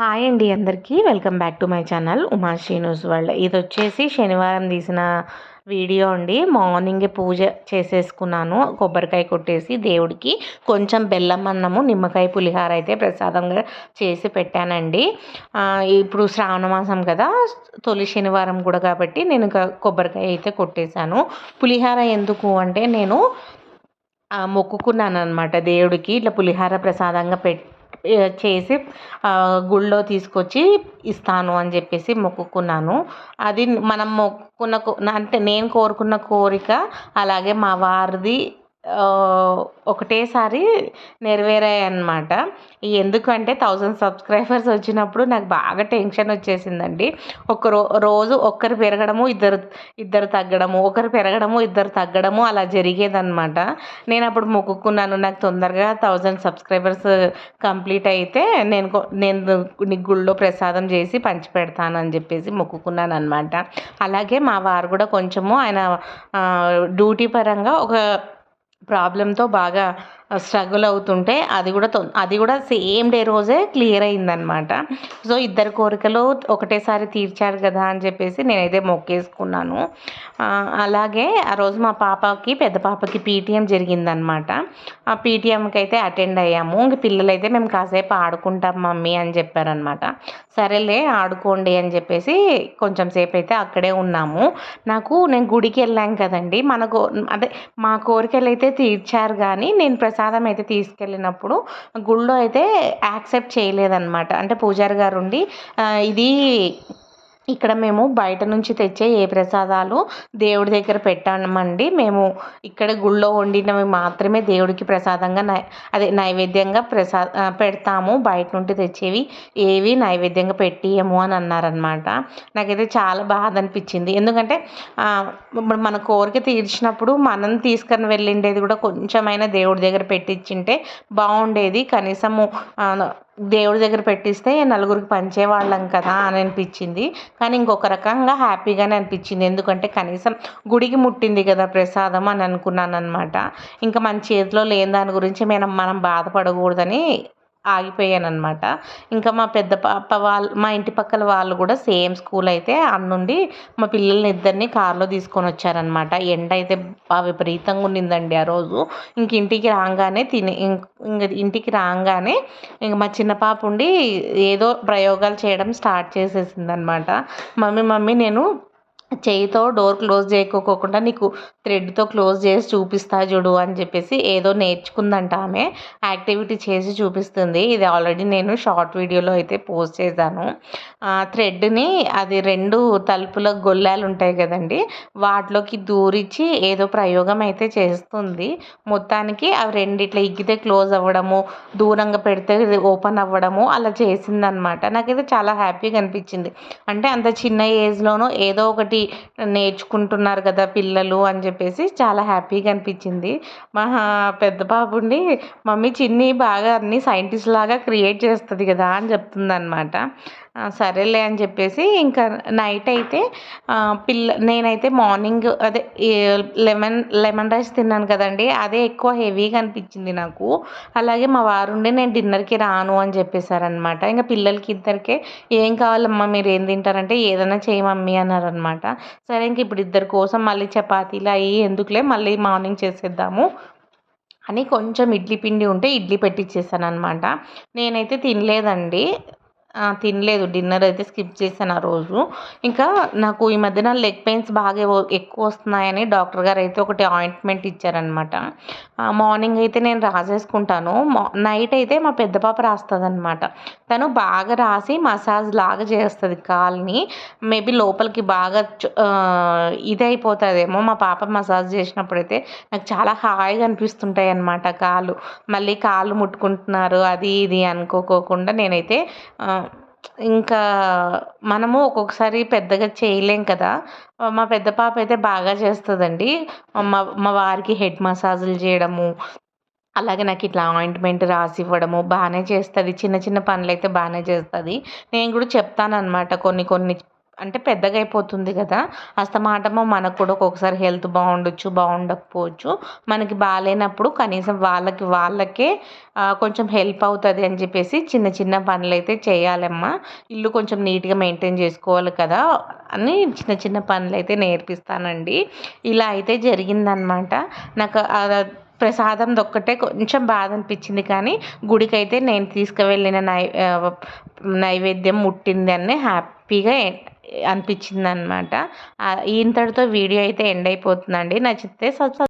Hi అండి అందరికీ. Welcome back to my channel Uma news world. ఇది వచ్చేసి శనివారం తీసిన వీడియో అండి. మార్నింగే పూజ చేసేసుకున్నాను. కొబ్బరికాయ కొట్టేసి దేవుడికి కొంచెం బెల్లం అన్నము నిమ్మకాయ పులిహార అయితే ప్రసాదంగా చేసి పెట్టానండి. ఇప్పుడు శ్రావణ మాసం కదా తొలి శనివారం కూడా కాబట్టి నేను ఇంకా కొబ్బరికాయ అయితే కొట్టేశాను. పులిహార ఎందుకు అంటే నేను మొక్కుకున్నాను అనమాట దేవుడికి. ఇట్లా పులిహార ప్రసాదంగా పెట్ చేసి గుళ్ళో తీసుకొచ్చి ఇస్తాను అని చెప్పేసి మొక్కుకున్నాను. అది మనం మొక్కుకున్న కో- అంటే నేను కోరుకున్న కోరిక అలాగే మా వారిది ఒకటేసారి నెరవేరాయి అన్నమాట ఎందుకంటే థౌజండ్ సబ్స్క్రైబర్స్ వచ్చినప్పుడు నాకు బాగా టెన్షన్ వచ్చేసిందండి. ఒక రో రోజు ఒక్కరు పెరగడము ఇద్దరు ఇద్దరు తగ్గడము ఒకరు పెరగడము ఇద్దరు తగ్గడము అలా జరిగేదన్నమాట. నేను అప్పుడు మొక్కుకున్నాను నాకు తొందరగా థౌజండ్ సబ్స్క్రైబర్స్ కంప్లీట్ అయితే నేను నేను నీ గుళ్ళో ప్రసాదం చేసి పంచి పెడతాను అని చెప్పేసి మొక్కుకున్నాను అనమాట అలాగే మా వారు కూడా కొంచెము ఆయన డ్యూటీ పరంగా ఒక ప్రాబ్లంతో బాగా స్ట్రగుల్ అవుతుంటే అది కూడా తొం అది కూడా సేమ్ డే రోజే క్లియర్ అయిందనమాట సో ఇద్దరు కోరికలు ఒకటేసారి తీర్చారు కదా అని చెప్పేసి నేనైతే మొక్కేసుకున్నాను. అలాగే ఆ రోజు మా పాపకి పెద్ద పాపకి పీటీఎం జరిగిందనమాట ఆ పీటీఎంకి అయితే అటెండ్ అయ్యాము. ఇంక పిల్లలైతే మేము కాసేపు ఆడుకుంటాం మమ్మీ అని చెప్పారనమాట సరేలే ఆడుకోండి అని చెప్పేసి కొంచెం సేపు అయితే అక్కడే ఉన్నాము. నాకు నేను గుడికి వెళ్ళాం కదండి. మనకు అదే మా కోరికలు అయితే తీర్చారు కానీ నేను ప్రస్తుతం ప్రసాదం అయితే తీసుకెళ్ళినప్పుడు గుళ్ళో అయితే యాక్సెప్ట్ చేయలేదన్నమాట. అంటే పూజారి గారు ఉండి ఇది ఇక్కడ మేము బయట నుంచి తెచ్చే ఏ ప్రసాదాలు దేవుడి దగ్గర పెట్టామండి. మేము ఇక్కడ గుళ్ళో వండినవి మాత్రమే దేవుడికి ప్రసాదంగా నై అదే నైవేద్యంగా ప్రసా పెడతాము. బయట నుండి తెచ్చేవి ఏవి నైవేద్యంగా పెట్టియము అని అన్నారనమాట నాకైతే చాలా బాధ అనిపించింది. ఎందుకంటే ఇప్పుడు మన కోరిక తీర్చినప్పుడు మనం తీసుకొని వెళ్ళిండేది కూడా కొంచెమైనా దేవుడి దగ్గర పెట్టించింటే బాగుండేది. కనీసము దేవుడి దగ్గర పెట్టిస్తే నలుగురికి పంచేవాళ్ళం కదా అని అనిపించింది. కానీ ఇంకొక రకంగా హ్యాపీగానే అనిపించింది. ఎందుకంటే కనీసం గుడికి ముట్టింది కదా ప్రసాదం అని అనుకున్నాను అనమాట ఇంకా మన చేతిలో లేని దాని గురించి మనం మనం బాధపడకూడదని ఆగిపోయాను అనమాట ఇంకా మా పెద్ద పాప వాళ్ళు మా ఇంటి పక్కల వాళ్ళు కూడా సేమ్ స్కూల్ అయితే అన్నుండి మా పిల్లల్ని ఇద్దరిని కారులో తీసుకొని వచ్చారనమాట ఎండ అయితే విపరీతంగా ఉండిందండి ఆ రోజు. ఇంక ఇంటికి రాగానే తిని ఇంక ఇంక ఇంటికి రాగానే ఇంక మా చిన్న పాప ఉండి ఏదో ప్రయోగాలు చేయడం స్టార్ట్ చేసేసింది అనమాట మమ్మీ మమ్మీ నేను చేయితో డోర్ క్లోజ్ చేయకోకుండా నీకు థ్రెడ్తో క్లోజ్ చేసి చూపిస్తా చూడు అని చెప్పేసి ఏదో నేర్చుకుందంట ఆమె. యాక్టివిటీ చేసి చూపిస్తుంది. ఇది ఆల్రెడీ నేను షార్ట్ వీడియోలో అయితే పోస్ట్ చేశాను. ఆ థ్రెడ్ని అది రెండు తలుపుల గొల్లాలు ఉంటాయి కదండి. వాటిలోకి దూరించి ఏదో ప్రయోగం అయితే చేస్తుంది. మొత్తానికి అవి రెండిట్లా ఇగ్గితే క్లోజ్ అవ్వడము దూరంగా పెడితే ఓపెన్ అవ్వడము అలా చేసిందనమాట నాకైతే చాలా హ్యాపీగా అనిపించింది. అంటే అంత చిన్న ఏజ్లోనూ ఏదో ఒకటి నేర్చుకుంటున్నారు కదా పిల్లలు అని చెప్పేసి చాలా హ్యాపీగా అనిపించింది. మా పెద్ద బాబుండి మమ్మీ చిన్ని బాగా అన్ని సైంటిస్ట్ లాగా క్రియేట్ చేస్తుంది కదా అని చెప్తుందనమాట సరేలే అని చెప్పేసి ఇంకా నైట్ అయితే పిల్ల నేనైతే మార్నింగ్ అదే లెమన్ లెమన్ రైస్ తిన్నాను కదండి అదే ఎక్కువ హెవీగా అనిపించింది నాకు. అలాగే మా వారుండి నేను డిన్నర్కి రాను అని చెప్పేశారనమాట ఇంకా పిల్లలకి ఇద్దరికే ఏం కావాలమ్మా మీరు ఏం తింటారంటే ఏదైనా చేయమమ్మీ అన్నారనమాట సరే ఇంక ఇప్పుడు ఇద్దరి కోసం మళ్ళీ చపాతీలు అవి ఎందుకులే మళ్ళీ మార్నింగ్ చేసేద్దాము అని కొంచెం ఇడ్లీ పిండి ఉంటే ఇడ్లీ పెట్టించేసాను అనమాట నేనైతే తినలేదండి. తినలేదు. డిన్నర్ అయితే స్కిప్ చేశాను ఆ రోజు. ఇంకా నాకు ఈ మధ్యన లెగ్ పెయిన్స్ బాగా ఎక్కువ వస్తున్నాయని డాక్టర్ గారు అయితే ఒకటి ఆయింట్మెంట్ ఇచ్చారనమాట మార్నింగ్ అయితే నేను రాసేసుకుంటాను. నైట్ అయితే మా పెద్ద పాప రాస్తుందనమాట తను బాగా రాసి మసాజ్ లాగా చేస్తుంది కాల్ని. మేబీ లోపలికి బాగా చు- ఇది అయిపోతుందేమో మా పాప మసాజ్ చేసినప్పుడైతే నాకు చాలా హాయిగా అనిపిస్తుంటాయి అన్నమాట కాళ్ళు మళ్ళీ కాళ్ళు ముట్టుకుంటున్నారు అది ఇది అనుకోకోకుండా నేనైతే ఇంకా మనము ఒక్కొక్కసారి పెద్దగా చేయలేం కదా. మా పెద్ద పాప అయితే బాగా చేస్తుందండి. మా మా వారికి హెడ్ మసాజులు చేయడము అలాగే నాకు ఇట్లా ఆయింట్మెంట్ రాసి ఇవ్వడము బాగానే చేస్తుంది. చిన్న చిన్న పనులు అయితే బాగానే చేస్తుంది. నేను కూడా చెప్తానన్నమాట కొన్ని కొన్ని అంటే పెద్దగా అయిపోతుంది కదా. అస్తమాటము మనకు కూడా ఒక్కొక్కసారి హెల్త్ బాగుండొచ్చు బాగుండకపోవచ్చు మనకి బాగాలేనప్పుడు కనీసం వాళ్ళకి వాళ్ళకే కొంచెం హెల్ప్ అవుతుంది అని చెప్పేసి చిన్న చిన్న పనులు అయితే చేయాలమ్మా. ఇల్లు కొంచెం నీట్గా మెయింటైన్ చేసుకోవాలి కదా అని చిన్న చిన్న పనులు అయితే నేర్పిస్తానండి. ఇలా అయితే జరిగిందనమాట. నాకు ప్రసాదం ఒక్కటే కొంచెం బాధ అనిపించింది కానీ గుడికైతే నేను తీసుకువెళ్ళిన నై నైవేద్యం ముట్టింది హ్యాపీగా అనిపించింది అనమాట ఇంతటితో వీడియో అయితే ఎండ్ అయిపోతుందండి. నచ్చితే సబ్స్క్రైబ్